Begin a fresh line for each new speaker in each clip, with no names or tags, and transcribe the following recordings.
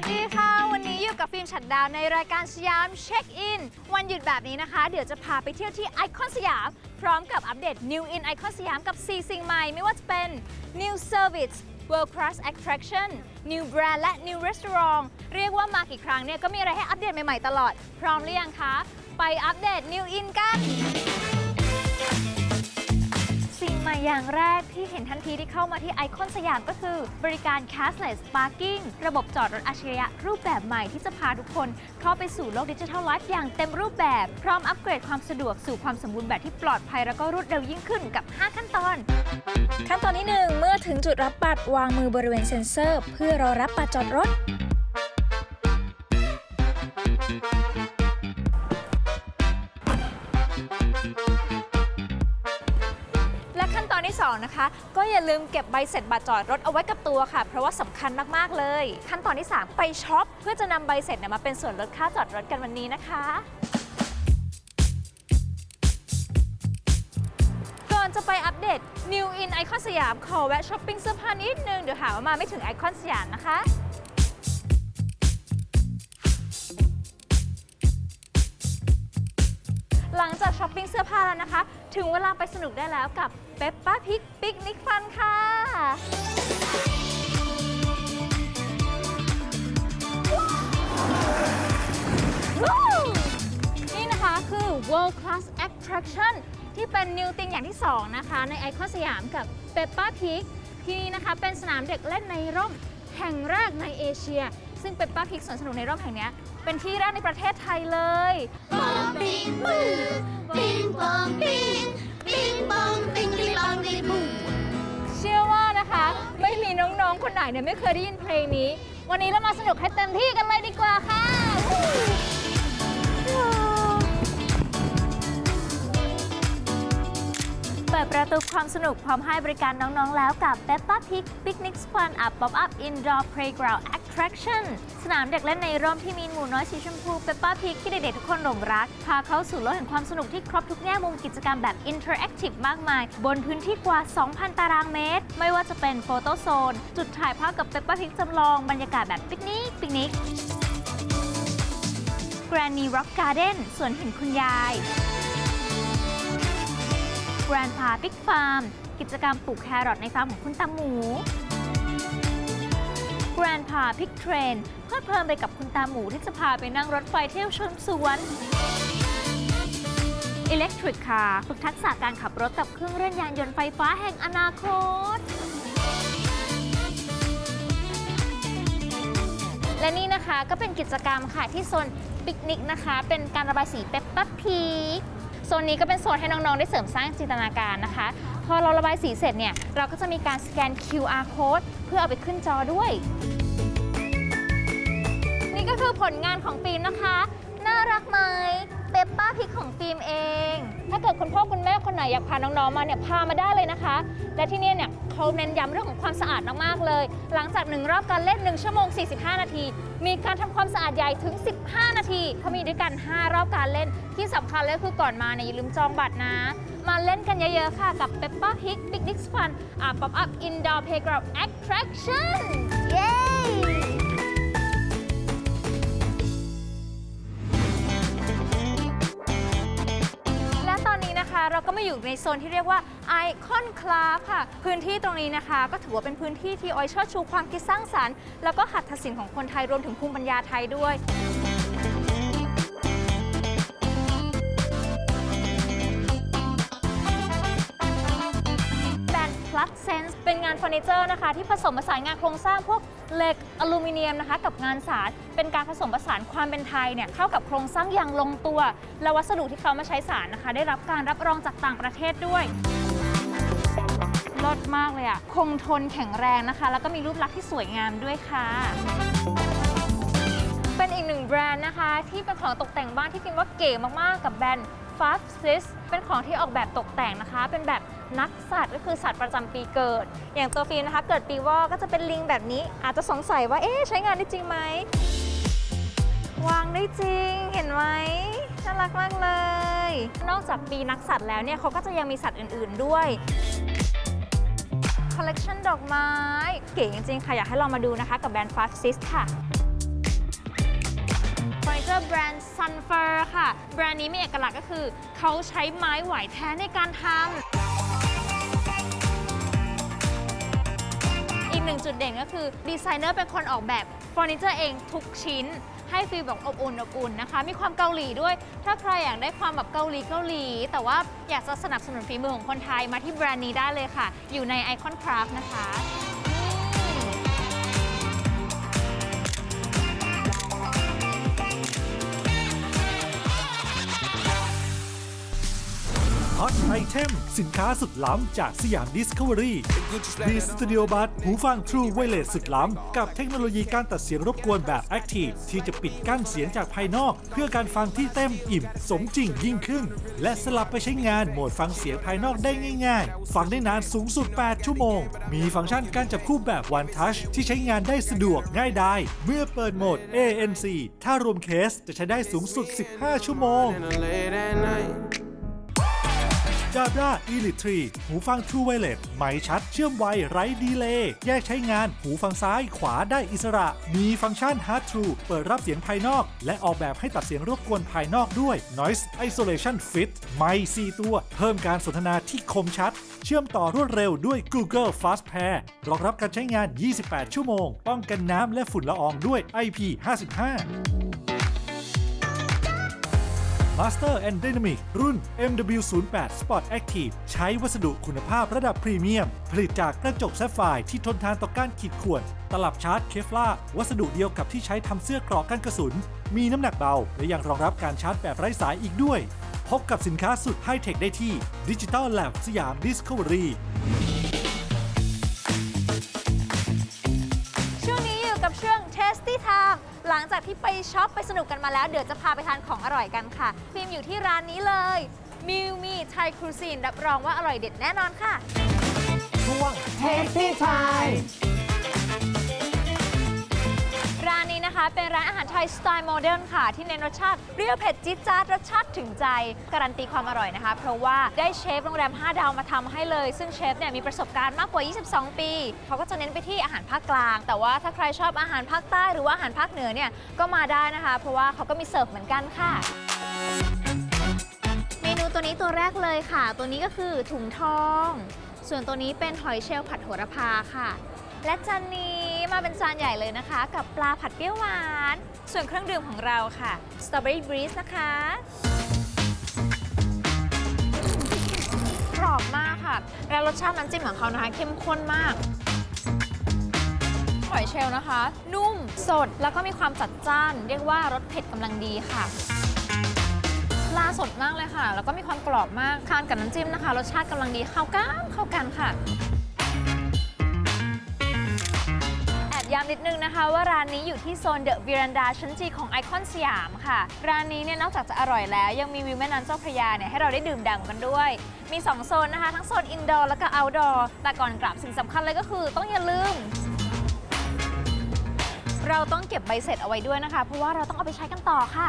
วัสดีค่ะ วันนี้อยู่กับฟิล์มฉัดดาวในรายการสยามเช็คอิน วันหยุดแบบนี้นะคะ เดี๋ยวจะพาไปเที่ยวที่ไอคอนสยาม พร้อมกับอัปเดต New in ไอคอนสยามกับ 4 สิ่งใหม่ ไม่ว่าจะเป็น New Service World Class Attraction New Brand และ New Restaurant เรียกว่ามากี่ครั้งเนี่ย ก็มีอะไรให้อัปเดตใหม่ๆตลอด พร้อมหรือยังคะ ไปอัปเดต New in กัน หม่อย่างแรกที่เห็นทันทีที่เข้ามาที่ไอคอนสยามก็คือ บริการ cashless parking ระบบจอดรถอัจฉริยะรูปแบบใหม่ที่จะพาทุกคนเข้าไปสู่โลกดิจิทัลไลฟ์อย่างเต็มรูปแบบ พร้อมอัปเกรดความสะดวกสู่ความสมบูรณ์แบบที่ปลอดภัย แล้วก็รวดเร็วยิ่งขึ้นกับ 5 ขั้นตอน ขั้นตอนที่ 1 เมื่อถึงจุดรับบัตรวางมือบริเวณเซ็นเซอร์ เพื่อรอรับบัตรจอดรถ 2 นะคะ ก็อย่าลืมเก็บใบเสร็จบัตรจอดรถเอาไว้กับตัวค่ะ เพราะว่าสำคัญมากๆเลย ขั้นตอนที่ 3 ไปช็อปเพื่อจะนำใบเสร็จมาเป็นส่วนลดค่าจอดรถกันวันนี้นะคะก่อนจะไปอัปเดต New in ไอคอนสยามขอแวะช้อปปิ้งเสื้อผ้านิดนึงเดี๋ยวหาว่ามาไม่ถึงไอคอนสยามนะคะ ช้อปปิ้งเสื้อผ้าแล้วนะคะ ถึงเวลาไปสนุกได้แล้วกับเปปป้าพิกปิกนิกฟันค่ะ นี่นะคะคือ World Class Attraction ที่เป็น New Thing อย่างที่ 2 นะคะ ในไอคอนสยามกับเปปป้าพิกที่นี่นะคะเป็นสนามเด็กเล่นในร่มแห่งแรกในเอเชีย ซึ่งเปปป้าพิกสวนสนุกในร่มแห่งนี้เป็นที่แรกในประเทศไทยเลย
Bing boo, bing bong bing, bing bong bing bong bing boo.
เชื่อว่านะคะ ไม่มีน้องๆ คนไหนเนี่ยไม่เคยได้ยินเพลงนี้ วันนี้เรามาสนุกให้เต็มที่กันเลยดีกว่าค่ะเปิดประตูความสนุกพร้อมให้บริการน้องๆแล้วกับ Peppa Pig Picnic Fun Up Pop Up Indoor Playground Attraction สนามเด็กเล่นในร่มที่มีหมูน้อยสีชมพู Peppa Pig ที่เด็กๆทุกคนหลงรัก พาเข้าสู่โลกแห่งความสนุกที่ครบทุกแง่มุมกิจกรรมแบบ Interactive มากมาย บนพื้นที่กว่า 2,000 ตารางเมตร ไม่ว่าจะเป็นโฟโต้โซน จุดถ่ายภาพกับ Peppa Pig จำลองบรรยากาศแบบปิกนิกปิกนิก Granny Rock Garden สวนห็นคุณยาย Grandpa Pig Farm กิจกรรมปลูกแครอทในฟาร์มของคุณตาหมู Grandpa Pig Train เพลิดเพลินไปกับคุณตาหมูที่จะพาไปนั่งรถไฟเที่ยวชมสวน Electric Car ฝึกทักษะการขับรถกับเครื่องเล่นยานยนต์ไฟฟ้าแห่งอนาคต และนี่นะคะก็เป็นกิจกรรมค่ะที่โซนปิกนิกนะคะ เป็นการระบายสีเปปเปอร์พีค โซนนี้ก็เป็นโซนให้น้องๆ ได้เสริมสร้างจินตนาการนะคะ พอเราระบายสีเสร็จเนี่ย เราก็จะมีการสแกน QR code เพื่อเอาไปขึ้นจอด้วย นี่ก็คือผลงานของฟิล์มนะคะ น่ารักไหม เปปป้าพิกของฟิล์มเอง ถ้าเกิดคุณพ่อคุณแม่คนไหนอยากพาน้องๆมาเนี่ยพามาได้เลยนะคะ และที่นี่เนี่ยเขาเน้นย้ำเรื่องของความสะอาดมากๆเลย หลังจากหนึ่งรอบการเล่น1ชั่วโมง 45 นาที มีการทำความสะอาดใหญ่ถึง 15 นาทีเขามีด้วยกัน 5 รอบการเล่นที่สำคัญเลยคือก่อนมาเนี่ยอย่าลืมจองบัตรนะ มาเล่นกันเยอะๆค่ะกับ Peppa Pig Picnic Fun อ่า Pop Up Indoor Playground Attraction เย้ ก็มาอยู่ในโซนที่เรียกว่าไอคอนคลาฟค่ะ พื้นที่ตรงนี้นะคะ ก็ถือว่าเป็นพื้นที่ที่ออยเชิดชูความคิดสร้างสรรค์แล้วก็หัตถศิลป์ของคนไทยรวมถึงภูมิปัญญาไทยด้วยานเฟอร์นิเจอร์นะคะ ที่ผสมผสานงานโครงสร้างพวกเหล็กอลูมิเนียมนะคะ กับงานสารเป็นการผสมผสานความเป็นไทยเนี่ยเข้ากับโครงสร้างอย่างลงตัว และวัสดุที่เขามาใช้สารนะคะ ได้รับการรับรองจากต่างประเทศด้วยลดมากเลยอะคงทนแข็งแรงนะคะ แล้วก็มีรูปลักษณ์ที่สวยงามด้วยค่ะ เป็นอีกหนึ่งแบรนด์นะคะ ที่เป็นของตกแต่งบ้านที่ฟิล์มว่าเก๋มากๆ กับแบรนด์ Fast Sis เป็นของที่ออกแบบตกแต่งนะคะ เป็นแบบ นักสัตว์ก็คือสัตว์ประจำปีเกิด อย่างตัวฟิล์มนะคะ เกิดปีวอกก็จะเป็นลิงแบบนี้ อาจจะสงสัยว่าเอ๊ะใช้งานได้จริงไหมวางได้จริงเห็นไหมน่ารักมากเลย นอกจากปีนักสัตว์แล้วเนี่ยเขาก็จะยังมีสัตว์อื่นๆด้วยคอลเลกชันดอกไม้ เก๋จริงๆ ค่ะ อยากให้ลองมาดูนะคะ กับแบรนด์ Five Sis ค่ะอร์นิเจอร์แบรนด์ Sunfir ค่ะ แบรนด์นี้มีเอกลักษณ์ก็คือ เขาใช้ไม้ไหวแท้ในการทำ หนึ่งจุดเด่นก็คือดีไซเนอร์เป็นคนออกแบบเฟอร์นิเจอร์เองทุกชิ้น ให้ฟีลแบบอบอุ่นอบอุ่นนะคะ มีความเกาหลีด้วย ถ้าใครอยากได้ความแบบเกาหลีเกาหลี แต่ว่าอยากจะสนับสนุนฝีมือของคนไทยมาที่แบรนด์นี้ได้เลยค่ะ อยู่ในไอคอนคราฟนะคะ
ฮอตไอเทมสินค้าสุดล้ำจากสยามดิสคัฟเวอรี่ดีสตูดิโอบัสหูฟัง True Wireless สุดล้ำ กับเทคโนโลยีการตัดเสียงรบกวนแบบ Active ที่จะปิดกั้นเสียงจากภายนอก เพื่อการฟังที่เต็มอิ่ม สมจริงยิ่งขึ้น และสลับไปใช้งานโหมดฟังเสียงภายนอกได้ง่าย ๆ ฟังได้นานสูงสุด 8 ชั่วโมง มีฟังก์ชันการจับคู่แบบ One Touch ที่ใช้งานได้สะดวกง่ายดายเมื่อเปิดโหมด ANC ถ้ารวมเคสจะใช้ได้สูงสุด 15 ชั่วโมง
in the late at night.
จาบรา Elite 3 หูฟัง True Wireless ไม่ชัดเชื่อมไวไร้ดีเลย์แยกใช้งานหูฟังซ้ายขวาได้อิสระ มีฟังก์ชัน Hard True เปิดรับเสียงภายนอก และออกแบบให้ตัดเสียงรบกวนภายนอกด้วย Noise Isolation Fit ไม่4ตัว เพิ่มการสนทนาที่คมชัด เชื่อมต่อรวดเร็วด้วย Google Fast Pair รองรับการใช้งาน 28 ชั่วโมง ป้องกันน้ำและฝุ่นละอองด้วย IP55 Master and Dynamic รุ่น MW08 Sport Active ใช้วัสดุคุณภาพระดับพรีเมียม ผลิตจากกระจกแซฟไฟร์ที่ทนทานต่อการขีดข่วน ตลับชาร์จเคฟลาวัสดุเดียวกับที่ใช้ทำเสื้อเกราะกันกระสุน มีน้ำหนักเบา และยังรองรับการชาร์จแบบไร้สายอีกด้วย พบกับสินค้าสุดไฮเทคได้ที่ Digital Lab สยาม Discovery
หลังจากที่ไปช็อปไปสนุกกันมาแล้ว เดี๋ยวจะพาไปทานของอร่อยกันค่ะฟิล์มอยู่ที่ร้านนี้เลยมิวมีไทยครูซีนรับรองว่าอร่อยเด็ดแน่นอนค่ะ
ช่วง Tasty Time
ยสไตล์โมเดิร์นค่ะ ที่เน้นรสชาติเปรี้ยวเผ็ดจี๊ดจ๊าดรสชาติถึงใจ การันตีความอร่อยนะคะ เพราะว่าได้เชฟโรงแรม 5 ดาวมาทำให้เลย ซึ่งเชฟเนี่ยมีประสบการณ์มากกว่า 22 ปี เขาก็จะเน้นไปที่อาหารภาคกลาง แต่ว่าถ้าใครชอบอาหารภาคใต้หรือว่าอาหารภาคเหนือเนี่ยก็มาได้นะคะ เพราะว่าเขาก็มีเสิร์ฟเหมือนกันค่ะเมนูตัวนี้ตัวแรกเลยค่ะ ตัวนี้ก็คือถุงทอง ส่วนตัวนี้เป็นหอยเชลล์ผัดโหระพาค่ะ และจานนี้ มาเป็นจานใหญ่เลยนะคะ กับปลาผัดเปรี้ยวหวาน ส่วนเครื่องดื่มของเราค่ะ Strawberry Breeze นะคะกรอบมากค่ะ และรสชาติน้ำจิ้มของเขานะคะ เข้มข้นมากหอยเชลล์นะคะ นุ่มสดแล้วก็มีความจัดจ้าน เรียกว่ารสเผ็ดกำลังดีค่ะปลาสดมากเลยค่ะ แล้วก็มีความกรอบมากทานกับน้ำจิ้มนะคะ รสชาติกำลังดีเข้ากันเข้ากันค่ะ นิดนึงนะคะว่าร้านนี้อยู่ที่โซนเดอะ e ิรันดาชั้นจีของไอคอนสยามค่ะ ร้านนี้เนี่ยนอกจากจะอร่อยแล้ว ยังมีวิวแม่น้ำเจ้าพระยาเนี่ยให้เราได้ดื่มด่ำกันด้วย มี 2 โซนนะคะ ทั้งโซนอินดอร์แล้วก็เอาท์ดอร์แต่ก่อนกลับสิ่งสำคัญเลยก็คือต้องอย่าลืม เราต้องเก็บใบเสร็จเอาไว้ด้วยนะคะ เพราะว่าเราต้องเอาไปใช้กันต่อค่ะ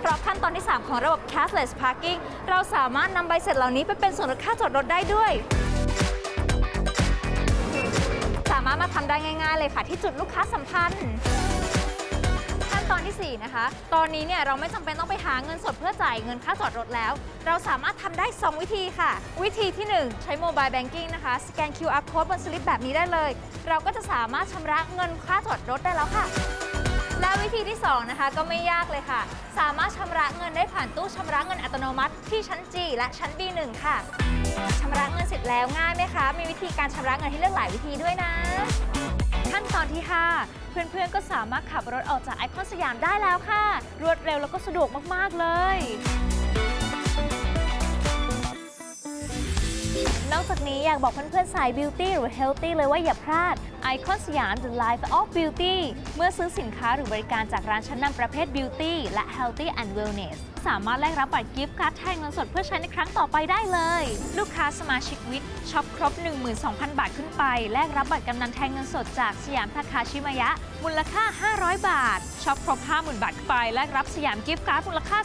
เพราะขั้นตอนที่ 3 ของระบบ cashless parking เราสามารถนำใบเสร็จเหล่านี้ไปเป็นส่วนลดค่าจอดรถได้ด้วย ทำได้ง่ายๆเลยค่ะ ที่จุดลูกค้าสัมพันธ์ขั้นตอนทีสี่ 4 นะคะ ตอนนี้เนี่ยเราไม่จำเป็นต้องไปหาเงินสดเพื่อจ่ายเงินค่าจอดรถแล้ว เราสามารถทำได้ 2 วิธีค่ะ วิธีที่ 1 ใช้โมบายแบงกิ้งนะคะ สแกน QR code บนสลิปแบบนี้ได้เลย เราก็จะสามารถชำระเงินค่าจอดรถได้แล้วค่ะ และวิธีที่ 2 นะคะก็ไม่ยากเลยค่ะ สามารถชำระเงินได้ผ่านตู้ชำระเงินอัตโนมัติที่ชั้น G และชั้น B1 ค่ะชำระเงินเสร็จแล้วง่ายไหมคะ มีวิธีการชำระเงินให้เลือกหลายวิธีด้วยนะ ขั้นตอนที่ 5 เพื่อนๆก็สามารถขับรถออกจากไอคอนสยามได้แล้วค่ะ รวดเร็วแล้วก็สะดวกมากๆเลยนอกจากนี้อยากบอกเพื่อนๆสายบิวตี้หรือเฮลตี้เลยว่าอย่าพลาดไอคอนสยาม The Life of Beauty เมื่อซื้อสินค้าหรือบริการจากร้านชั้นนำประเภท Beauty และ Healthy and Wellness สามารถแลกรับบัตรกิฟต์การ์ดแทนเงินสดเพื่อใช้ในครั้งต่อไปได้เลย ลูกค้าสมาชิกวิทช็อปครบ 12,000 บาทขึ้นไป แลกรับบัตรกำนันแทนเงินสดจากสยามทาคาชิมายะ มูลค่า 500 บาทช็อปครบ 50,000 บาทขึ้นไป แลกรับสยามกิฟต์การ์ดมูลค่า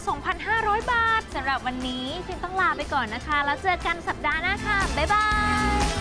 2,500 บาทสำหรับวันนี้ฟิลต้องลาไปก่อนนะคะ แล้วเจอกันสัปดาห์หน้าค่ะบ๊ายบาย